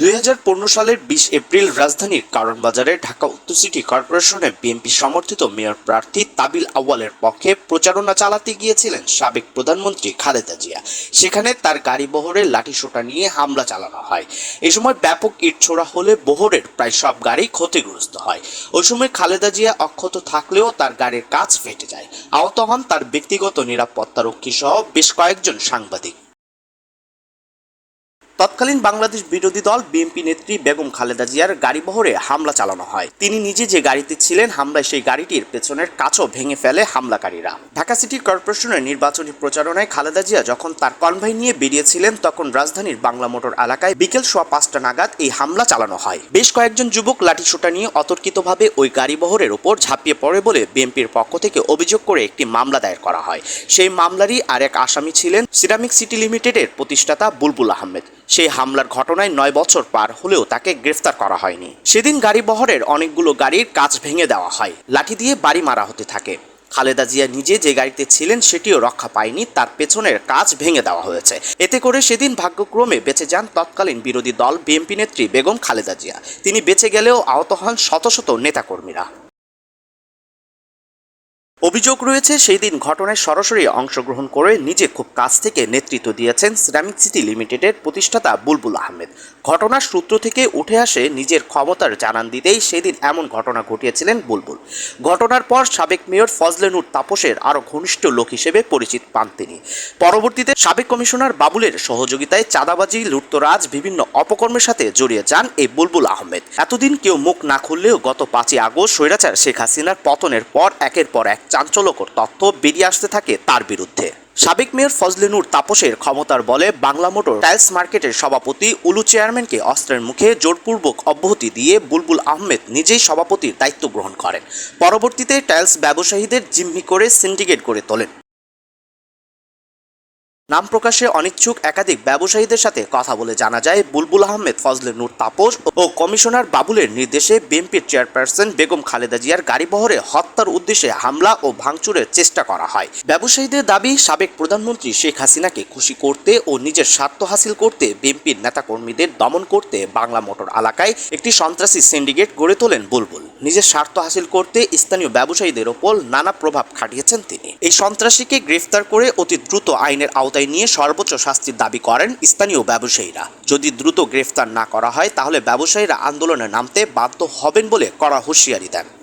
দুই হাজার পনেরো সালের বিশ এপ্রিল রাজধানীর কারণ বাজারে ঢাকা উত্তর সিটি কর্পোরেশনে বিএনপি সমর্থিত মেয়র প্রার্থী তাবিল আউয়ালের পক্ষে প্রচারণা চালাতে গিয়েছিলেন সাবেক প্রধানমন্ত্রী খালেদা জিয়া। সেখানে তার গাড়ি বহরে লাঠিসোঁটা নিয়ে হামলা চালানো হয়। এই সময় ব্যাপক ইট ছোড়া হলে বহরের প্রায় সব গাড়ি ক্ষতিগ্রস্ত হয়। ওই সময় খালেদা জিয়া অক্ষত থাকলেও তার গাড়ির কাজ ফেটে যায়। আহত হন তার ব্যক্তিগত নিরাপত্তারক্ষী সহ বেশ কয়েকজন সাংবাদিক। তৎকালীন বাংলাদেশ বিরোধী দল বিএনপি নেত্রী বেগম খালেদা জিয়ার গাড়িবহরে হামলা চালানো হয়। তিনি নিজে যে গাড়িতে ছিলেন, হামলায় সেই গাড়িটির পেছনের কাচও ভেঙে ফেলে হামলাকারীরা। ঢাকা সিটি কর্পোরেশনের নির্বাচনী প্রচারণায় খালেদা জিয়া যখন তার কনভয় নিয়ে বেরিয়েছিলেন, তখন রাজধানীর বাংলা মোটর এলাকায় বিকেল সোয়া পাঁচটা নাগাদ এই হামলা চালানো হয়। বেশ কয়েকজন যুবক লাঠিসোঁটা নিয়ে অতর্কিতভাবে ওই গাড়িবহরের ওপর ঝাঁপিয়ে পড়ে বলে বিএনপির পক্ষ থেকে অভিযোগ করে একটি মামলা দায়ের করা হয়। সেই মামলারই আর এক আসামি ছিলেন সিরামিক সিটি লিমিটেডের প্রতিষ্ঠাতা বুলবুল আহমেদ। সেই হামলার ঘটনায় নয় বছর পার হলেও তাকে গ্রেফতার করা হয়নি। সেদিন গাড়ি বহরের অনেকগুলো গাড়ির কাচ ভেঙে দেওয়া হয়। লাঠি দিয়ে বাড়ি মারা হতে থাকে। খালেদা জিয়া নিজে যে গাড়িতে ছিলেন সেটিও রক্ষা পায়নি, তার পেছনের কাজ ভেঙে দেওয়া হয়েছে। এতে করে সেদিন ভাগ্যক্রমে বেঁচে যান তৎকালীন বিরোধী দল বিএনপি নেত্রী বেগম খালেদা জিয়া। তিনি বেঁচে গেলেও আহত হন শত শত নেতাকর্মীরা। অভিযোগ রয়েছে, সেই দিন ঘটনায় সরাসরি অংশগ্রহণ করে নিজে খুব কাছ থেকে নেতৃত্ব দিয়েছেন সিরামিক সিটি লিমিটেডের প্রতিষ্ঠাতা বুলবুল আহমেদ। ঘটনার সূত্র থেকে উঠে আসে, নিজের ক্ষমতার জানান দিতেই সেদিন এমন ঘটনা ঘটিয়েছিলেন বুলবুল। ঘটনার পর সাবেক মেয়র ফজলেনুর তাপসের আরও ঘনিষ্ঠ লোক হিসেবে পরিচিত পান তিনি। পরবর্তীতে সাবেক কমিশনার বাবুলের সহযোগিতায় চাঁদাবাজি, লুটতরাজ, বিভিন্ন অপকর্মের সাথে জড়িয়ে যান এই বুলবুল আহমেদ। এতদিন কেউ মুখ না খুললেও গত পাঁচই আগস্ট স্বৈরাচার শেখ হাসিনার পতনের পর একের পর এক চাঞ্চল্যকর তথ্য বেরিয়ে আসতে থাকে তার বিরুদ্ধে। সাবেক মেয়র ফজলিনুর তাপসের ক্ষমতার বলে বাংলা মোটর টাইলস মার্কেটের সভাপতি উলু চেয়ারম্যানকে অস্ত্রের মুখে জোরপূর্বক অব্যাহতি দিয়ে বুলবুল আহমেদ নিজেই সভাপতির দায়িত্ব গ্রহণ করেন। পরবর্তীতে টাইলস ব্যবসায়ীদের জিম্মি করে সিন্ডিকেট করে তোলেন। নাম প্রকাশে অনিচ্ছুক একাধিক ব্যবসায়ীদের সাথে কথা বলে জানা যায়, বুলবুল আহমেদ, ফজলে নূর, তাপস ও কমিশনার বাবুলের নির্দেশে বিএনপির চেয়ারপারসন বেগম খালেদা জিয়ার গাড়িবহরে হত্যার উদ্দেশ্যে হামলা ও ভাঙচুরের চেষ্টা করা হয়। ব্যবসায়ীদের দাবি, সাবেক প্রধানমন্ত্রী শেখ হাসিনাকে খুশি করতে ও নিজের স্বার্থ হাসিল করতে বিএনপির নেতাকর্মীদের দমন করতে বাংলা মোটর এলাকায় একটি সন্ত্রাসী সিন্ডিকেট গড়ে তোলেন বুলবুল। নিজের স্বার্থ হাসিল করতে স্থানীয় ব্যবসায়ীদের ওপর নানা প্রভাব খাটিয়েছেন তিনি। এই সন্ত্রাসীকে গ্রেফতার করে অতি দ্রুত আইনের আওতায় নিয়ে সর্বোচ্চ শাস্তির দাবি করেন স্থানীয় ব্যবসায়ীরা। যদি দ্রুত গ্রেফতার না করা হয়, তাহলে ব্যবসায়ীরা আন্দোলনে নামতে বাধ্য হবেন বলে কড়া হুঁশিয়ারি দেন।